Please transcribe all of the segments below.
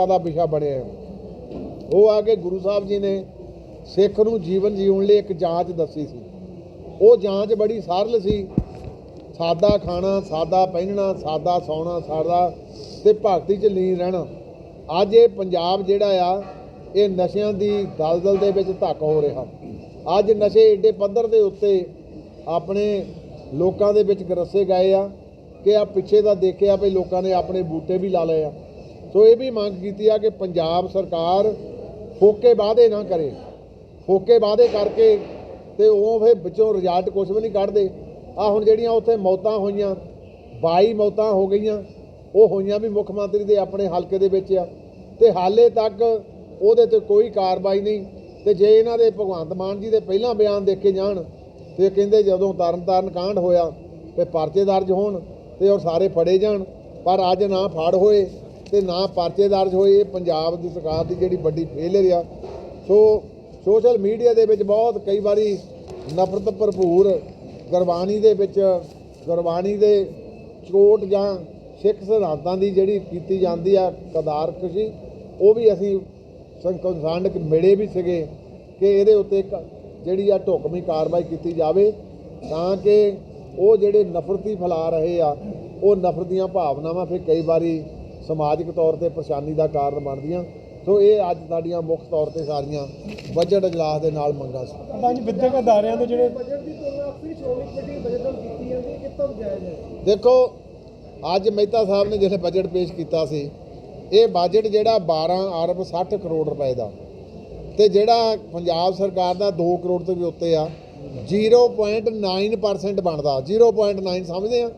ਚਿੰਤਾ ਦਾ ਵਿਸ਼ਾ ਬਣਿਆ ਹੈ। ਉਹ ਆ ਕੇ ਗੁਰੂ ਸਾਹਿਬ ਜੀ ਨੇ ਸਿੱਖ ਨੂੰ ਜੀਵਨ ਜੀਉਣ ਲਈ ਇੱਕ ਜਾਂਚ ਦੱਸੀ ਸੀ। ਉਹ ਜਾਂਚ ਬੜੀ ਸਰਲ ਸੀ। ਸਾਦਾ ਖਾਣਾ, ਸਾਦਾ ਪਹਿਨਣਾ, ਸਾਦਾ ਸੌਣਾ, ਸਾਦਾ ਤੇ ਭਗਤੀ 'ਚ ਲੀਨ ਰਹਿਣਾ। ਅੱਜ ਇਹ ਪੰਜਾਬ ਜਿਹੜਾ ਆ, ਇਹ ਨਸ਼ਿਆਂ ਦੀ ਦਲਦਲ ਦੇ ਵਿੱਚ ਧੱਕ ਹੋ ਰਿਹਾ। ਅੱਜ ਨਸ਼ੇ ਏਡੇ ਪੱਧਰ ਦੇ ਉੱਤੇ ਆਪਣੇ ਲੋਕਾਂ ਦੇ ਵਿੱਚ ਗਰਸੇ ਗਏ ਆ ਕਿ ਆ ਪਿੱਛੇ ਦਾ ਦੇਖਿਆ ਵੀ ਲੋਕਾਂ ਨੇ ਆਪਣੇ ਬੂਟੇ ਵੀ ਲਾ ਲਏ ਆ। ਸੋ ਇਹ ਵੀ ਮੰਗ ਕੀਤੀ ਆ ਕਿ ਪੰਜਾਬ ਸਰਕਾਰ ਫੋਕੇ ਵਾਅਦੇ ਨਾ ਕਰੇ। ਫੋਕੇ ਵਾਅਦੇ ਕਰਕੇ ਤੇ ਉਹ ਫਿਰ ਵਿੱਚੋਂ ਰਿਜ਼ਲਟ ਕੁਝ ਵੀ ਨਹੀਂ ਕੱਢਦੇ। ਆ ਹੁਣ ਜਿਹੜੀਆਂ ਉੱਥੇ ਮੌਤਾਂ ਹੋਈਆਂ 22 ਮੌਤਾਂ ਹੋ ਗਈਆਂ, ਉਹ ਹੋਈਆਂ ਵੀ ਮੁੱਖ ਮੰਤਰੀ ਦੇ ਆਪਣੇ ਹਲਕੇ ਦੇ ਵਿੱਚ ਆ। ਤੇ ਹਾਲੇ ਤੱਕ ਉਹਦੇ ਤੇ ਕੋਈ ਕਾਰਵਾਈ ਨਹੀਂ। ਤੇ ਜੇ ਇਹਨਾਂ ਦੇ ਭਗਵੰਤ ਮਾਨ ਜੀ ਦੇ ਪਹਿਲਾਂ ਬਿਆਨ ਦੇਖੇ ਜਾਣ, ਤੇ ਕਹਿੰਦੇ ਜਦੋਂ ਤਰਨਤਾਰਨ ਕਾਂਡ ਹੋਇਆ ਤੇ ਪਰਚੇ ਦਰਜ ਹੋਣ ਤੇ ਉਹ ਸਾਰੇ ਫੜੇ ਜਾਣ, ਪਰ ਅੱਜ ਨਾ ਫੜ ਹੋਏ। ਤੇ ਨਾ ਪਰਚੇ ਦਰਜ ਹੋਏ, ਇਹ ਪੰਜਾਬ ਦੀ ਸਰਕਾਰ ਦੀ ਜਿਹੜੀ ਵੱਡੀ ਫੇਲਰ ਆ। ਸੋ ਸੋਸ਼ਲ ਮੀਡੀਆ ਦੇ ਵਿੱਚ ਬਹੁਤ ਕਈ ਵਾਰੀ ਨਫ਼ਰਤ ਭਰਪੂਰ ਗੁਰਬਾਣੀ ਦੇ ਵਿੱਚ, ਗੁਰਬਾਣੀ ਦੇ ਚੋਟ ਜਾਂ ਸਿੱਖ ਸਿਧਾਂਤਾਂ ਦੀ ਜਿਹੜੀ ਕੀਤੀ ਜਾਂਦੀ ਆ ਕਦਾਰਕਸ਼ੀ ਉਹ ਵੀ ਅਸੀਂ ਸੰਕੰਸਾਂਡ ਮਿਲੇ ਵੀ ਸੀਗੇ ਕਿ ਇਹਦੇ ਉੱਤੇ ਇੱਕ ਜਿਹੜੀ ਆ ਢੁਕਵੀਂ ਕਾਰਵਾਈ ਕੀਤੀ ਜਾਵੇ ਤਾਂ ਕਿ ਉਹ ਜਿਹੜੇ ਨਫ਼ਰਤੀ ਫੈਲਾ ਰਹੇ ਆ, ਉਹ ਨਫ਼ਰਤ ਦੀਆਂ ਭਾਵਨਾਵਾਂ ਫਿਰ ਕਈ ਵਾਰੀ ਸਮਾਜਿਕ ਤੌਰ ਤੇ ਪਰੇਸ਼ਾਨੀ ਦਾ ਕਾਰਨ ਬਣਦੀਆਂ। ਸੋ ਇਹ ਅੱਜ ਸਾਡੀਆਂ ਮੁੱਖ ਤੌਰ ਤੇ ਸਾਰੀਆਂ ਬਜਟ ਅਜਲਾਸ ਦੇ ਨਾਲ ਮੰਗਾਂ ਸੀ। ਪੰਜ ਵਿਦਿਅਕ ਅਦਾਰਿਆਂ ਦੇ ਜਿਹੜੇ ਬਜਟ ਦੀ ਤੁਲਨਾ ਫਿਰ ਸ਼੍ਰੋਮਣੀ ਕਮੇਟੀ ਦੇ ਬਜਟ ਨਾਲ ਕੀਤੀ ਜਾਂਦੀ ਹੈ ਕਿਤੋਂ ਜਾਇਜ਼ ਹੈ? ਦੇਖੋ ਅੱਜ ਮਹਿਤਾ ਸਾਹਿਬ ਨੇ ਜਿਹੜੇ ਬਜਟ ਪੇਸ਼ ਕੀਤਾ ਸੀ ਇਹ ਬਜਟ ਜਿਹੜਾ 12 ਅਰਬ 60 ਕਰੋੜ ਰੁਪਏ ਦਾ। ਤੇ ਜਿਹੜਾ ਪੰਜਾਬ ਸਰਕਾਰ ਦਾ 2 ਕਰੋੜ ਤੋਂ ਵੀ ਉੱਤੇ ਆ 0.9% ਬਣਦਾ। 0.9 ਸਮਝਦੇ ਆ?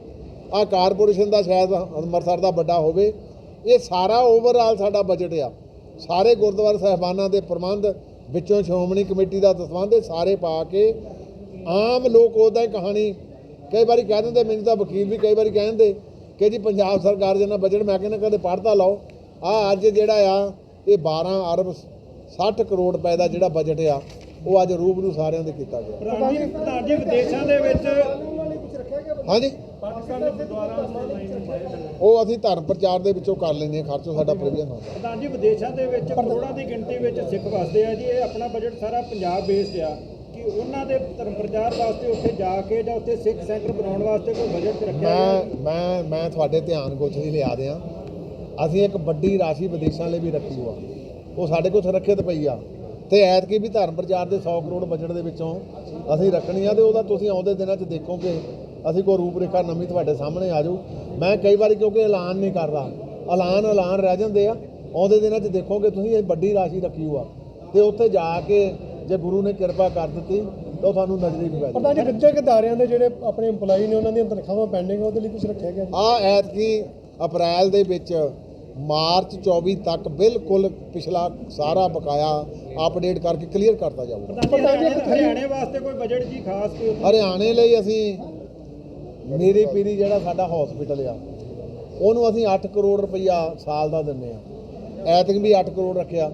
ਆ ਕਾਰਪੋਰੇਸ਼ਨ ਦਾ ਸ਼ਾਇਦ ਅੰਮ੍ਰਿਤਸਰ ਦਾ ਵੱਡਾ ਹੋਵੇ ਇਹ ਸਾਰਾ ਓਵਰਆਲ ਸਾਡਾ ਬਜਟ ਆ। ਸਾਰੇ ਗੁਰਦੁਆਰਾ ਸਾਹਿਬਾਨਾਂ ਦੇ ਪ੍ਰਬੰਧ ਵਿੱਚੋਂ ਸ਼੍ਰੋਮਣੀ ਕਮੇਟੀ ਦਾ ਇਹ ਸਾਰੇ ਪਾ ਕੇ ਆਮ ਲੋਕ ਉਹਦਾ ਹੀ ਕਹਾਣੀ ਕਈ ਵਾਰੀ ਕਹਿ ਦਿੰਦੇ ਮੈਨੂੰ ਤਾਂ ਵਕੀਲ ਵੀ ਕਈ ਵਾਰੀ ਕਹਿ ਦਿੰਦੇ ਕਿ ਜੀ ਪੰਜਾਬ ਸਰਕਾਰ ਦੇ ਨਾਲ ਬਜਟ ਮੈਂ ਕਹਿੰਦਾ ਕਦੇ ਪੜ੍ਹਤਾ ਲਾਓ। ਆ ਅੱਜ ਜਿਹੜਾ ਆ ਇਹ 12 ਅਰਬ 60 ਕਰੋੜ ਰੁਪਏ ਦਾ ਜਿਹੜਾ ਬਜਟ ਆ ਉਹ ਅੱਜ ਰੂਬਰੂ ਸਾਰਿਆਂ ਦੇ ਕੀਤਾ ਗਿਆ। ਵਿਦੇਸ਼ਾਂ ਦੇ ਵਿੱਚ ਹਾਂਜੀ। ਉਹ ਅਸੀਂ ਧਰਮ ਪ੍ਰਚਾਰ ਦੇ ਵਿੱਚੋਂ ਕਰ ਲੈਂਦੇ ਹਾਂ ਖਰਚੋ ਸਾਡਾ ਪ੍ਰੋਵੀਜ਼ਨ ਹੁੰਦਾ ਪ੍ਰਧਾਨ ਜੀ ਵਿਦੇਸ਼ਾਂ ਦੇ ਵਿੱਚ ਕਰੋੜਾਂ ਦੀ ਗਿਣਤੀ ਵਿੱਚ ਸਿੱਖ ਵਸਦੇ ਆ ਜੀ ਇਹ ਆਪਣਾ ਬਜਟ ਸਾਰਾ ਪੰਜਾਬ ਬੇਸਡ ਆ। ਕਿ ਉਹਨਾਂ ਦੇ ਧਰਮ ਪ੍ਰਚਾਰ ਵਾਸਤੇ ਉੱਥੇ ਜਾ ਕੇ ਜਾਂ ਉੱਥੇ ਸਿੱਖ ਸੈਂਟਰ ਬਣਾਉਣ ਵਾਸਤੇ ਕੋਈ ਬਜਟ ਰੱਖਿਆ ਮੈਂ ਮੈਂ ਮੈਂ ਤੁਹਾਡੇ ਧਿਆਨ ਕੁਛ ਨਹੀਂ ਲਿਆ ਦਿਆਂ। ਅਸੀਂ ਇੱਕ ਵੱਡੀ ਰਾਸ਼ੀ ਵਿਦੇਸ਼ਾਂ ਲਈ ਵੀ ਰੱਖੀ ਹੋਆ। ਉਹ ਸਾਡੇ ਕੋਲ ਸੁਰੱਖਿਅਤ ਪਈ ਆ। ਤੇ ਐਤਕੀ ਵੀ ਧਰਮ ਪ੍ਰਚਾਰ ਦੇ 100 ਕਰੋੜ ਬਜਟ ਦੇ ਵਿੱਚੋਂ ਅਸੀਂ ਰੱਖਣੀ ਆ ਤੇ ਉਹਦਾ ਤੁਸੀਂ ਆਉਂਦੇ ਦਿਨਾਂ 'ਚ ਦੇਖੋਗੇ ਅਸੀਂ ਕੋਈ ਰੂਪਰੇਖਾ ਨਵੀਂ ਤੁਹਾਡੇ ਸਾਹਮਣੇ ਆ ਜਾਊ। ਮੈਂ ਕਈ ਵਾਰੀ ਕਿਉਂਕਿ ਐਲਾਨ ਨਹੀਂ ਕਰਦਾ ਐਲਾਨ ਐਲਾਨ ਰਹਿ ਜਾਂਦੇ ਆ। ਆਉਂਦੇ ਦਿਨਾਂ 'ਚ ਦੇਖੋਗੇ ਤੁਸੀਂ ਇਹ ਵੱਡੀ ਰਾਸ਼ੀ ਰੱਖੀ ਹੋਆ। ਤੇ ਉੱਥੇ ਜਾ ਕੇ ਜੇ ਗੁਰੂ ਨੇ ਕਿਰਪਾ ਕਰ ਦਿੱਤੀ ਤਾਂ ਉਹ ਤੁਹਾਨੂੰ ਨਜ਼ਰੀ ਵੀ ਪੈ ਜਾਊ। ਪ੍ਰਧਾਨ ਜੀ ਵਿਦਿਅਕ ਅਦਾਰਿਆਂ ਦੇ ਜਿਹੜੇ ਆਪਣੇ EMPLOYE ਨੇ ਉਹਨਾਂ ਦੀਆਂ ਤਨਖਾਹਾਂ ਪੈਂਡਿੰਗ ਉਹਦੇ ਲਈ ਕੁਝ ਰੱਖਿਆ ਗਿਆ ਆ ਐਤਕੀ ਅਪ੍ਰੈਲ ਦੇ ਵਿੱਚ ਮਾਰਚ 24 ਤੱਕ ਬਿਲਕੁਲ ਪਿਛਲਾ ਸਾਰਾ ਬਕਾਇਆ ਅਪਡੇਟ ਕਰਕੇ ਕਲੀਅਰ ਕਰਤਾ ਜਾਊਗਾ। ਹਰਿਆਣੇ ਵਾਸਤੇ ਕੋਈ ਬਜਟ ਜੀ ਖਾਸ ਕੋਈ? ਹਰਿਆਣੇ ਲਈ ਅਸੀਂ ਮੇਰੀ ਪੀਰੀ ਜਿਹੜਾ ਸਾਡਾ ਹਸਪੀਟਲ ਆ ਉਹਨੂੰ ਅਸੀਂ 8 ਕਰੋੜ ਰੁਪਈਆ ਸਾਲ ਦਾ ਦਿੰਨੇ ਆ। ਐਤਕ ਵੀ 8 ਕਰੋੜ ਰੱਖਿਆ।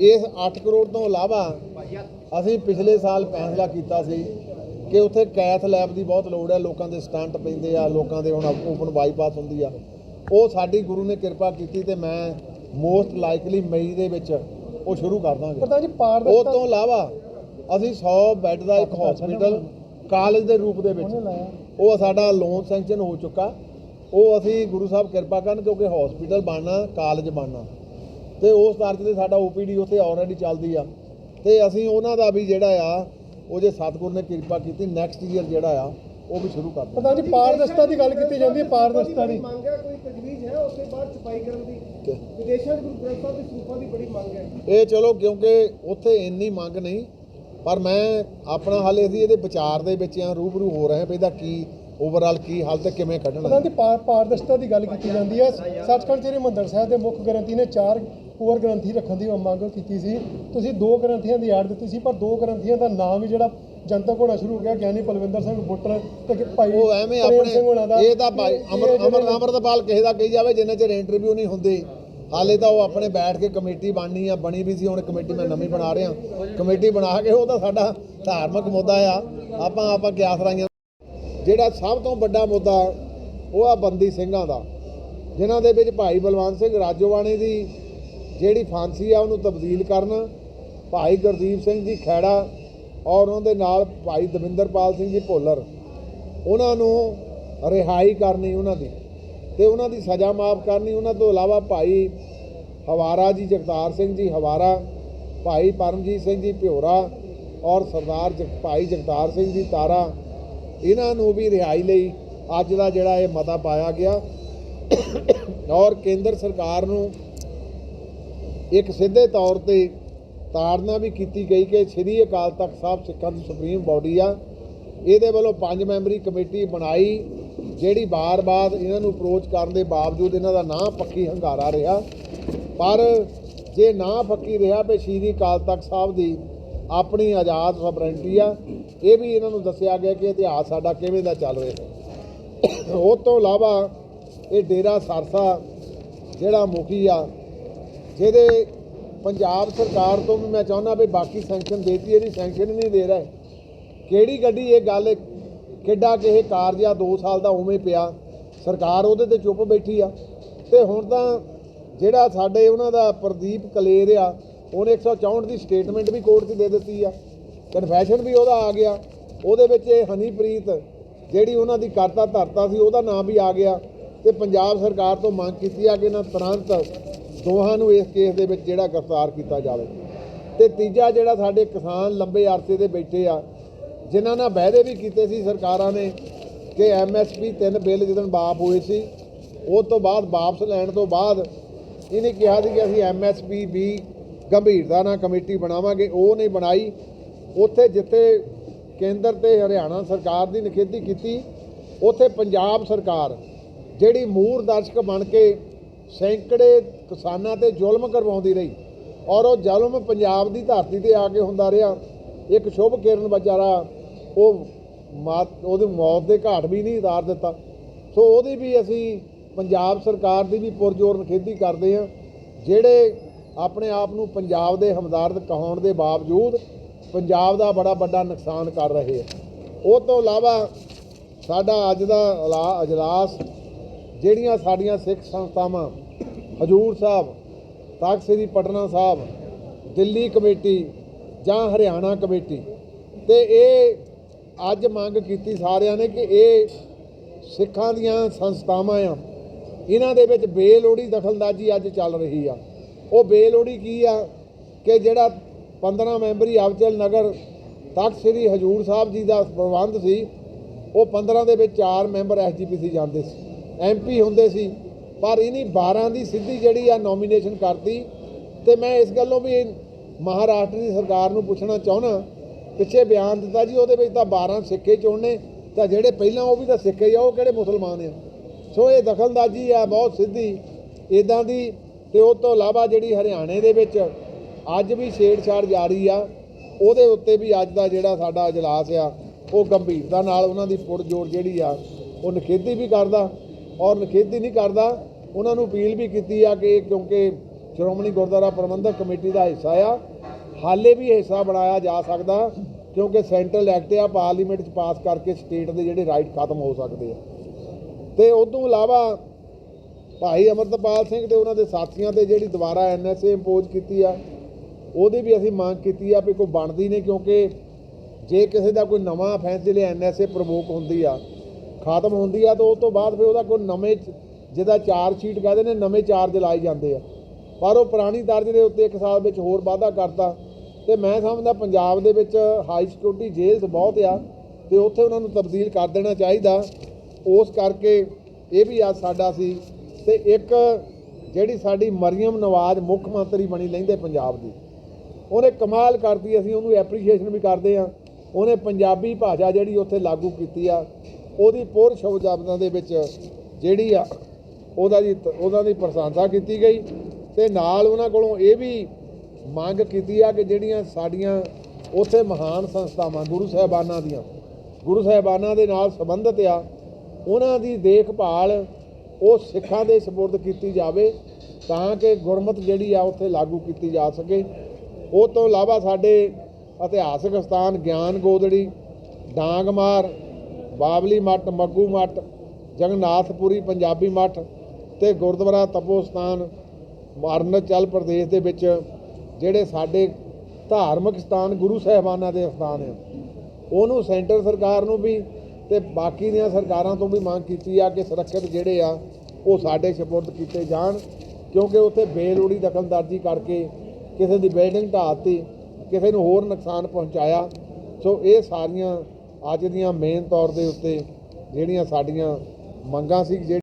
ਇਸ 8 ਕਰੋੜ ਤੋਂ ਇਲਾਵਾ ਅਸੀਂ ਪਿਛਲੇ ਸਾਲ ਫੈਸਲਾ ਕੀਤਾ ਸੀ ਕਿ ਉੱਥੇ ਕੈਥ ਲੈਬ ਦੀ ਬਹੁਤ ਲੋੜ ਹੈ। ਲੋਕਾਂ ਦੇ ਸਟੰਟ ਪੈਂਦੇ ਆ ਲੋਕਾਂ ਦੇ ਹੁਣ ਓਪਨ ਬਾਈਪਾਸ ਹੁੰਦੀ ਆ। ਉਹ ਸਾਡੀ ਗੁਰੂ ਨੇ ਕਿਰਪਾ ਕੀਤੀ ਤੇ ਮੈਂ ਮੋਸਟ ਲਾਈਕਲੀ ਮਈ ਦੇ ਵਿੱਚ ਉਹ ਸ਼ੁਰੂ ਕਰ ਦਾਂਗੇ। ਪ੍ਰਧਾਨ ਜੀ ਉਹ ਤੋਂ ਇਲਾਵਾ ਅਸੀਂ 100 ਬੈੱਡ ਦਾ ਇੱਕ ਹਸਪੀਟਲ ਕਾਲਜ ਦੇ ਰੂਪ ਦੇ ਵਿੱਚ। ਉਹ ਸਾਡਾ ਲੋਨ ਸੈਂਕਸ਼ਨ ਹੋ ਚੁੱਕਾ। ਉਹ ਅਸੀਂ ਗੁਰੂ ਸਾਹਿਬ ਕਿਰਪਾ ਕਰਨ ਕਿਉਂਕਿ ਹਸਪੀਟਲ ਬਣਨਾ ਕਾਲਜ ਬਣਨਾ। ਤੇ ਉਸ ਤਰ੍ਹਾਂ ਤੇ ਸਾਡਾ ਓਪੀਡੀ ਉੱਥੇ ਆਲਰੇਡੀ ਚੱਲਦੀ ਆ। ਤੇ ਅਸੀਂ ਉਹਨਾਂ ਦਾ ਵੀ ਜਿਹੜਾ ਆ ਉਹ ਜੇ ਸਤਿਗੁਰ ਨੇ ਕਿਰਪਾ ਕੀਤੀ ਨੈਕਸਟ ਈਅਰ ਜਿਹੜਾ ਆ ਉਹ ਵੀ ਸ਼ੁਰੂ ਕਰ ਪ੍ਰਧਾਨ ਜੀ ਪਾਰਦਰਸ਼ਤਾ ਦੀ ਗੱਲ ਕੀਤੀ ਜਾਂਦੀ ਹੈ ਪਾਰਦਰਸ਼ਤਾ ਦੀ। ਮੰਗ ਹੈ ਕੋਈ ਤਜਵੀਜ਼ ਹੈ ਉਸ ਤੋਂ ਬਾਅਦ ਛਪਾਈ ਕਰਨ ਦੀ? ਵਿਦੇਸ਼ਾਂ ਦੇ ਗੁਰੂ ਗ੍ਰੰਥ ਸਾਹਿਬ ਦੇ ਸਰੂਪਾਂ ਦੀ ਬੜੀ ਮੰਗ ਹੈ। ਇਹ ਚਲੋ ਕਿਉਂਕਿ ਉੱਥੇ ਇੰਨੀ ਮੰਗ ਨਹੀਂ ਪਰ ਮੈਂ ਆਪਣਾ ਹਾਲੇ ਅਸੀਂ ਇਹਦੇ ਵਿਚਾਰ ਦੇ ਵਿੱਚ ਆ ਰੂਬਰੂ ਹੋ ਰਹੇ ਹਾਂ ਵੀ ਇਹਦਾ ਕੀ ਓਵਰਆਲ ਕੀ ਹਾਲ ਤੇ ਕਿਵੇਂ ਕੱਢਣਾ। ਪ੍ਰਧਾਨ ਜੀ ਪਾਰ- ਪਾਰਦਰਸ਼ਤਾ ਦੀ ਗੱਲ ਕੀਤੀ ਜਾਂਦੀ ਹੈ। ਸੱਚਖੰਡ ਸ੍ਰੀ ਹਰਿਮੰਦਰ ਸਾਹਿਬ ਦੇ ਮੁੱਖ ਗ੍ਰੰਥੀ ਨੇ ਚਾਰ ਹੋਰ ਗ੍ਰੰਥੀ ਰੱਖਣ ਦੀ ਮੰਗ ਕੀਤੀ ਸੀ। ਤੁਸੀਂ ਦੋ ਗ੍ਰੰਥੀਆਂ ਦੀ ਐਡ ਦਿੱਤੀ ਸੀ ਪਰ ਦੋ ਗ੍ਰੰਥੀਆਂ ਦਾ ਨਾਮ ਵੀ ਜਿਹੜਾ ਜਨਤਕ ਹੋਣਾ ਸ਼ੁਰੂ ਹੋ ਗਿਆ ਗਿਆਨੀ ਪਲਵਿੰਦਰ ਸਿੰਘ ਬੁੱਟਰ ਤੇ ਭਾਈ ਉਹ ਐਵੇਂ ਪ੍ਰੇਮ ਸਿੰਘ ਹੋਣਾ ਦਾ। ਆਪਣੇ ਇਹ ਤਾਂ ਭਾਈ ਇਹ ਅਮਰ ਜਿਹੜੇ- ਅਮਰ ਅਮਰਤਪਾਲ ਕਿਸੇ ਦਾ ਕਹੀ ਜਾਵੇ ਜਿੰਨੇ ਚਿਰ ਇੰਟਰਵਿਊ ਨਹੀਂ ਹੁੰਦੀ। ਹਾਲੇ ਤਾਂ ਉਹ ਆਪਣੇ ਬੈਠ ਕੇ ਕਮੇਟੀ ਬਣਨੀ ਆ, ਬਣੀ ਵੀ ਸੀ, ਹੁਣ ਕਮੇਟੀ ਮੈਂ ਨਵੀਂ ਬਣਾ ਰਿਹਾ। ਕਮੇਟੀ ਬਣਾ ਕੇ ਉਹ ਤਾਂ ਸਾਡਾ ਧਾਰਮਿਕ ਮੁੱਦਾ ਆ। ਆਪਾਂ ਆਪਾਂ ਕਿਆਸ ਰਾਈਆਂ ਜਿਹੜਾ ਸਭ ਤੋਂ ਵੱਡਾ ਮੁੱਦਾ ਉਹ ਆ ਬੰਦੀ ਸਿੰਘਾਂ ਦਾ, ਜਿਨ੍ਹਾਂ ਦੇ ਵਿੱਚ ਭਾਈ ਬਲਵੰਤ ਸਿੰਘ ਰਾਜੋਵਾਣੇ ਦੀ ਜਿਹੜੀ ਫਾਂਸੀ ਆ, ਉਹਨੂੰ ਤਬਦੀਲ ਕਰਨ, ਭਾਈ ਗੁਰਦੀਪ ਸਿੰਘ ਜੀ ਖੈੜਾ ਔਰ ਉਹਨਾਂ ਦੇ ਨਾਲ ਭਾਈ ਦਵਿੰਦਰਪਾਲ ਸਿੰਘ ਜੀ ਭੋਲਰ, ਉਹਨਾਂ ਨੂੰ ਰਿਹਾਈ ਕਰਨੀ ਉਹਨਾਂ ਦੀ। ਤੇ ਉਹਨਾਂ ਦੀ ਸਜ਼ਾ ਮਾਫ ਕਰਨੀ, ਉਹਨਾਂ ਤੋਂ ਇਲਾਵਾ ਭਾਈ ਹਵਾਰਾ ਜੀ, ਜਗਤਾਰ ਸਿੰਘ ਜੀ ਹਵਾਰਾ, ਭਾਈ ਪਰਮਜੀਤ ਸਿੰਘ ਜੀ ਭਿਓਰਾ ਔਰ ਸਰਦਾਰ ਜਗ- ਭਾਈ ਜਗਤਾਰ ਸਿੰਘ ਜੀ ਤਾਰਾ, ਇਹਨਾਂ ਨੂੰ ਵੀ ਰਿਹਾਈ ਲਈ ਅੱਜ ਦਾ ਜਿਹੜਾ ਇਹ ਮਤਾ ਪਾਇਆ ਗਿਆ। ਔਰ ਕੇਂਦਰ ਸਰਕਾਰ ਨੂੰ ਇੱਕ ਸਿੱਧੇ ਤੌਰ ਤੇ ਤਾੜਨਾ ਵੀ ਕੀਤੀ ਗਈ ਕਿ ਸ੍ਰੀ ਅਕਾਲ ਤਖਤ ਸਾਹਿਬ ਸਿੱਖਾਂ ਦੀ ਸੁਪਰੀਮ ਬਾਡੀ ਆ। ਇਹਦੇ ਵੱਲੋਂ ਪੰਜ ਮੈਂਬਰੀ ਕਮੇਟੀ ਬਣਾਈ ਜਿਹੜੀ ਬਾਰ-ਬਾਰ ਇਹਨਾਂ ਨੂੰ ਅਪਰੋਚ ਕਰਨ ਦੇ ਬਾਵਜੂਦ ਇਹਨਾਂ ਦਾ ਨਾਂ ਪੱਕੀ ਹੰਗਾਰਾ ਰਿਹਾ। ਪਰ ਜੇ ਨਾਂ ਪੱਕੀ ਰਿਹਾ ਵੀ ਸ੍ਰੀ ਅਕਾਲ ਤਖਤ ਸਾਹਿਬ ਦੀ ਆਪਣੀ ਆਜ਼ਾਦ ਸਬਰੈਂਟੀ ਆ, ਇਹ ਵੀ ਇਹਨਾਂ ਨੂੰ ਦੱਸਿਆ ਗਿਆ ਕਿ ਇਤਿਹਾਸ ਸਾਡਾ ਕਿਵੇਂ ਦਾ ਚੱਲ ਰਿਹਾ। ਉਹ ਤੋਂ ਇਲਾਵਾ ਇਹ ਡੇਰਾ ਸਰਸਾ ਜਿਹੜਾ ਮੁਖੀ ਆ, ਜਿਹਦੇ ਪੰਜਾਬ ਸਰਕਾਰ ਤੋਂ ਵੀ ਮੈਂ ਚਾਹੁੰਦਾ ਵੀ ਬਾਕੀ ਸੈਂਕਸ਼ਨ ਦੇਤੀ, ਇਹਦੀ ਸੈਂਕਸ਼ਨ ਹੀ ਨਹੀਂ ਦੇ ਰਹੇ। ਕਿਹੜੀ ਗੱਡੀ, ਇਹ ਗੱਲ ਕਿੱਡਾ ਕਿ ਇਹ ਕਾਰਜ ਆ 2 ਸਾਲ ਦਾ ਉਵੇਂ ਪਿਆ। ਸਰਕਾਰ ਉਹਦੇ ਤੇ ਚੁੱਪ ਬੈਠੀ ਆ। ਤੇ ਹੁਣ ਤਾਂ ਜਿਹੜਾ ਸਾਡੇ ਉਹਨਾਂ ਦਾ ਪ੍ਰਦੀਪ ਕਲੇਰ ਆ, ਉਹਨੇ 164 ਦੀ ਸਟੇਟਮੈਂਟ ਵੀ ਕੋਰਟ 'ਚ ਦੇ ਦਿੱਤੀ ਆ। ਕਨਫੈਸ਼ਨ ਵੀ ਉਹਦਾ ਆ ਗਿਆ। ਉਹਦੇ ਵਿੱਚ ਇਹ ਹਨੀਪ੍ਰੀਤ, ਜਿਹੜੀ ਉਹਨਾਂ ਦੀ ਕਰਤਾ ਧਰਤਾ ਸੀ, ਉਹਦਾ ਨਾਮ ਵੀ ਆ ਗਿਆ। ਤੇ ਪੰਜਾਬ ਸਰਕਾਰ ਤੋਂ ਮੰਗ ਕੀਤੀ ਆ ਕਿ ਇਹਨਾਂ ਤੁਰੰਤ ਦੋਹਾਂ ਨੂੰ ਇਸ ਕੇਸ ਦੇ ਵਿੱਚ ਜਿਹੜਾ ਗ੍ਰਿਫਤਾਰ ਕੀਤਾ ਜਾਵੇ। ਤੇ ਤੀਜਾ ਜਿਹੜਾ ਸਾਡੇ ਕਿਸਾਨ ਲੰਬੇ ਅਰਸੇ ਦੇ ਬੈਠੇ ਆ ਜਿਨ੍ਹਾਂ ਨਾਲ ਵਾਅਦੇ ਵੀ ਕੀਤੇ ਸੀ ਸਰਕਾਰਾਂ ਨੇ ਕਿ ਐਮਐਸਪੀ ਤਿੰਨ ਬਿੱਲ ਜਦੋਂ ਬਾਪ ਹੋਏ ਸੀ, ਉਹ ਤੋਂ ਬਾਅਦ ਵਾਪਸ ਲੈਣ ਤੋਂ ਬਾਅਦ ਇਹਨੇ ਕਿਹਾ ਸੀ ਕਿ ਅਸੀਂ ਐਮਐਸਪੀ ਵੀ ਗੰਭੀਰਤਾ ਨਾਲ ਕਮੇਟੀ ਬਣਾਵਾਂਗੇ, ਉਹ ਨਹੀਂ ਬਣਾਈ। ਉੱਥੇ ਜਿੱਥੇ ਕੇਂਦਰ ਤੇ ਹਰਿਆਣਾ ਸਰਕਾਰ ਦੀ ਨਿਖੇਧੀ ਕੀਤੀ, ਉੱਥੇ ਪੰਜਾਬ ਸਰਕਾਰ ਜਿਹੜੀ ਮੂਰ ਦਰਸ਼ਕ ਬਣ ਕੇ ਸੈਂਕੜੇ ਕਿਸਾਨਾਂ ਤੇ ਜ਼ੁਲਮ ਕਰਵਾਉਂਦੀ ਰਹੀ ਔਰ ਉਹ ਜ਼ੁਲਮ ਪੰਜਾਬ ਦੀ ਧਰਤੀ ਤੇ ਆ ਕੇ ਹੁੰਦਾ ਰਿਹਾ। ਇੱਕ ਸ਼ੁਭ ਕਿਰਨ ਵਿਚਾਰਾ ਉਹ ਮਾਤ ਉਹਦੀ ਮੌਤ ਦੇ ਘਾਟ ਵੀ ਨਹੀਂ ਉਤਾਰ ਦਿੱਤਾ। ਸੋ ਉਹਦੀ ਵੀ ਅਸੀਂ ਪੰਜਾਬ ਸਰਕਾਰ ਦੀ ਵੀ ਪੁਰਜੋਰ ਨਿਖੇਧੀ ਕਰਦੇ ਹਾਂ। ਜਿਹੜੇ ਆਪਣੇ ਆਪ ਨੂੰ ਪੰਜਾਬ ਦੇ ਹਮਦਰਦ ਕਹਾਉਣ ਦੇ ਬਾਵਜੂਦ ਪੰਜਾਬ ਦਾ ਬੜਾ ਵੱਡਾ ਨੁਕਸਾਨ ਕਰ ਰਹੇ ਆ। ਉਹ ਤੋਂ ਇਲਾਵਾ ਸਾਡਾ ਅੱਜ ਦਾ ਇਲਾ- ਅਜਲਾਸ, ਜਿਹੜੀਆਂ ਸਾਡੀਆਂ ਸਿੱਖ ਸੰਸਥਾਵਾਂ, ਹਜੂਰ ਸਾਹਿਬ, ਤਖਤ ਸ੍ਰੀ ਪਟਨਾ ਸਾਹਿਬ, ਦਿੱਲੀ ਕਮੇਟੀ ਜਾਂ ਹਰਿਆਣਾ ਕਮੇਟੀ, ਤੇ ਇਹ ਅੱਜ ਮੰਗ ਕੀਤੀ ਸਾਰਿਆਂ ਨੇ ਕਿ ਇਹ ਸਿੱਖਾਂ ਦੀਆਂ ਸੰਸਥਾਵਾਂ ਆ। ਇਹਨਾਂ ਦੇ ਵਿੱਚ ਬੇਲੋੜੀ ਦਖਲਅੰਦਾਜ਼ੀ ਅੱਜ ਚੱਲ ਰਹੀ ਆ। ਉਹ ਬੇਲੋੜੀ ਕੀ ਆ ਕਿ ਜਿਹੜਾ 15 ਮੈਂਬਰੀ ਅਵਚਲ ਨਗਰ ਤਖਤ ਸ੍ਰੀ ਹਜੂਰ ਸਾਹਿਬ ਜੀ ਦਾ ਪ੍ਰਬੰਧ ਸੀ, ਉਹ 15 ਦੇ ਵਿੱਚ 4 ਮੈਂਬਰ ਐਸਜੀਪੀਸੀ ਜਾਂਦੇ ਸੀ ਐਮਪੀ ਹੁੰਦੇ ਸੀ। ਪਰ ਇਹਨੀ 12 ਦੀ ਸਿੱਧੀ ਜਿਹੜੀ ਆ ਨੋਮੀਨੇਸ਼ਨ ਕਰਤੀ, ਤੇ ਮੈਂ ਇਸ ਗੱਲੋਂ ਵੀ ਮਹਾਰਾਸ਼ਟਰ ਦੀ ਸਰਕਾਰ ਨੂੰ ਪੁੱਛਣਾ ਚਾਹੁੰਦਾ ਪਿੱਛੇ ਬਿਆਨ ਦਿੱਤਾ ਜੀ, ਉਹਦੇ ਵਿੱਚ ਤਾਂ 12 ਸਿੱਖੇ ਚੁਣਨੇ, ਤਾਂ ਜਿਹੜੇ ਪਹਿਲਾਂ ਉਹ ਵੀ ਤਾਂ ਸਿੱਖੇ ਆ, ਉਹ ਕਿਹੜੇ ਮੁਸਲਮਾਨ ਆ? ਸੋ ਇਹ ਦਖਲਅੰਦਾਜ਼ੀ ਆ, ਬਹੁਤ ਸਿੱਧੀ। ਇਦਾਂ ਦੀ ਤੇ ਉਹ ਤੋਂ ਇਲਾਵਾ ਜਿਹੜੀ ਹਰਿਆਣੇ ਦੇ ਵਿੱਚ ਅੱਜ ਵੀ ਛੇੜਛਾੜ ਜਾਰੀ ਆ, ਉਹਦੇ ਉੱਤੇ ਵੀ ਅੱਜ ਦਾ ਜਿਹੜਾ ਸਾਡਾ ਇਜਲਾਸ ਆ, ਉਹ ਗੰਭੀਰਤਾ ਨਾਲ ਉਹਨਾਂ ਦੀ ਪੁਰਜੋਰ ਜਿਹੜੀ ਆ, ਉਹ ਨਿਖੇਧੀ ਵੀ ਕਰਦਾ ਔਰ ਨਿਖੇਧੀ ਨਹੀਂ ਕਰਦਾ, ਉਹਨਾਂ ਨੂੰ ਅਪੀਲ ਵੀ ਕੀਤੀ ਆ ਕਿ ਕਿਉਂਕਿ ਸ਼੍ਰੋਮਣੀ ਗੁਰਦੁਆਰਾ ਪ੍ਰਬੰਧਕ ਕਮੇਟੀ ਦਾ ਹਿੱਸਾ ਆ ਹਾਲੇ ਵੀ ਹਿੱਸਾ ਬਣਾਇਆ ਜਾ ਸਕਦਾ, ਕਿਉਂਕਿ ਸੈਂਟਰਲ ਐਕਟ ਆ, ਪਾਰਲੀਮੈਂਟ 'ਚ ਪਾਸ ਕਰਕੇ ਸਟੇਟ ਦੇ ਜਿਹੜੇ ਰਾਈਟ ਖਤਮ ਹੋ ਸਕਦੇ ਆ। ਤੇ ਉਸ ਤੋਂ ਇਲਾਵਾ ਭਾਈ ਅਮਰਤਪਾਲ ਸਿੰਘ ਤੇ ਉਹਨਾਂ ਦੇ ਸਾਥੀਆਂ ਤੇ ਜਿਹੜੀ ਦੁਬਾਰਾ ਐਨਐਸਏ ਇੰਪੋਜ਼ ਕੀਤੀ ਆ, ਉਹਦੀ ਵੀ ਅਸੀਂ ਮੰਗ ਕੀਤੀ ਆ ਵੀ ਕੋਈ ਬਣਦੀ ਨਹੀਂ, ਕਿਉਂਕਿ ਜੇ ਕਿਸੇ ਦਾ ਕੋਈ ਨਵਾਂ ਅਫੈਂਸ ਜਿਹੜੇ ਐਨਐਸਏ ਪ੍ਰਵੋਕ ਹੁੰਦੀ ਆ, ਖਤਮ ਹੁੰਦੀ ਆ, ਤਾਂ ਉਸ ਤੋਂ ਬਾਅਦ ਫਿਰ ਉਹਦਾ ਕੋਈ ਨਵੇਂ ਜਿਹਦਾ ਚਾਰਜ ਸ਼ੀਟ ਕਹਿੰਦੇ ਨੇ, ਨਵੇਂ ਚਾਰਜ ਲਾਏ ਜਾਂਦੇ ਆ। ਪਰ ਉਹ ਪੁਰਾਣੀ ਦਰਜ ਦੇ ਉੱਤੇ ਇੱਕ ਸਾਲ ਵਿੱਚ ਹੋਰ ਵਾਧਾ ਕਰਤਾ ਤੇ ਮੈਂ ਸਮਝਦਾ ਪੰਜਾਬ ਦੇ ਵਿੱਚ ਹਾਈ ਸਿਕਿਉਰਿਟੀ ਜੇਲ੍ਹ ਬਹੁਤ ਆ ਤੇ ਉੱਥੇ ਉਹਨਾਂ ਨੂੰ ਤਬਦੀਲ ਕਰ ਦੇਣਾ ਚਾਹੀਦਾ। ਉਸ ਕਰਕੇ ਇਹ ਵੀ ਅੱਜ ਸਾਡਾ ਸੀ ਤੇ ਇੱਕ ਜਿਹੜੀ ਸਾਡੀ ਮਰੀਮ ਨਵਾਜ਼ ਮੁੱਖ ਮੰਤਰੀ ਬਣੀ ਲੈਂਦੇ ਪੰਜਾਬ ਦੀ। ਉਹਨੇ ਕਮਾਲ ਕਰਤੀ, ਅਸੀਂ ਉਹਨੂੰ ਐਪਰੀਸ਼ੀਏਸ਼ਨ ਵੀ ਕਰਦੇ ਆ ਉਹਨੇ ਪੰਜਾਬੀ ਭਾਸ਼ਾ ਜਿਹੜੀ ਉੱਥੇ ਲਾਗੂ ਕੀਤੀ ਆ, ਉਹਦੀ ਪੁਰ ਸ਼ਬਦਾਂ ਦੇ ਵਿੱਚ ਜਿਹੜੀ ਆ, ਉਹਦਾ ਦੀ ਉਹਨਾਂ ਦੀ ਪ੍ਰਸ਼ੰਸਾ ਕੀਤੀ ਗਈ ਤੇ ਨਾਲ ਉਹਨਾਂ ਕੋਲੋਂ ਇਹ ਵੀ ਮੰਗ ਕੀਤੀ ਆ ਕਿ ਜਿਹੜੀਆਂ ਸਾਡੀਆਂ ਉੱਥੇ ਮਹਾਨ ਸੰਸਥਾਵਾਂ, ਗੁਰੂ ਸਾਹਿਬਾਨਾਂ ਦੀਆਂ, ਗੁਰੂ ਸਾਹਿਬਾਨਾਂ ਦੇ ਨਾਲ ਸੰਬੰਧਿਤ ਆ, ਉਹਨਾਂ ਦੀ ਦੇਖਭਾਲ ਉਹ ਸਿੱਖਾਂ ਦੇ ਸਪੁਰਦ ਕੀਤੀ ਜਾਵੇ ਤਾਂ ਕਿ ਗੁਰਮਤ ਜਿਹੜੀ ਆ ਉੱਥੇ ਲਾਗੂ ਕੀਤੀ ਜਾ ਸਕੇ। ਉਹ ਤੋਂ ਇਲਾਵਾ ਸਾਡੇ ਇਤਿਹਾਸਕ ਸਥਾਨ ਗਿਆਨ ਗੋਦੜੀ ਡਾਂਗਮਾਰ ਬਾਬਲੀ ਮੱਟ ਮੱਗੂ ਮੱਟ ਜਗਨਾਥਪੁਰੀ ਪੰਜਾਬੀ ਮੱਠ ਤੇ ਗੁਰਦੁਆਰਾ ਤਪੋ ਸਥਾਨ, ਅਰੁਣਾਚਲ ਪ੍ਰਦੇਸ਼ ਦੇ ਵਿੱਚ ਜਿਹੜੇ ਸਾਡੇ ਧਾਰਮਿਕ ਸਥਾਨ ਗੁਰੂ ਸਾਹਿਬਾਨਾਂ ਦੇ ਸਥਾਨ ਆ, ਉਹਨੂੰ ਸੈਂਟਰ ਸਰਕਾਰ ਨੂੰ ਵੀ ਤੇ ਬਾਕੀ ਦੀਆਂ ਸਰਕਾਰਾਂ ਤੋਂ ਵੀ ਮੰਗ ਕੀਤੀ ਆ ਕਿ ਸੁਰੱਖਿਅਤ ਜਿਹੜੇ ਆ, ਉਹ ਸਾਡੇ ਸਪੁਰਦ ਕੀਤੇ ਜਾਣ, ਕਿਉਂਕਿ ਉੱਥੇ ਬੇਲੋੜੀ ਦਖਲਅੰਦਾਜ਼ੀ ਕਰਕੇ ਕਿਸੇ ਦੀ ਬਿਲਡਿੰਗ ਢਾਹਤੀ, ਕਿਸੇ ਨੂੰ ਹੋਰ ਨੁਕਸਾਨ ਪਹੁੰਚਾਇਆ। ਸੋ ਇਹ ਸਾਰੀਆਂ ਅੱਜ ਦੀਆਂ ਮੇਨ ਤੌਰ ਦੇ ਉੱਤੇ ਜਿਹੜੀਆਂ ਸਾਡੀਆਂ ਮੰਗਾਂ ਸੀ ਜਿਹੜੀ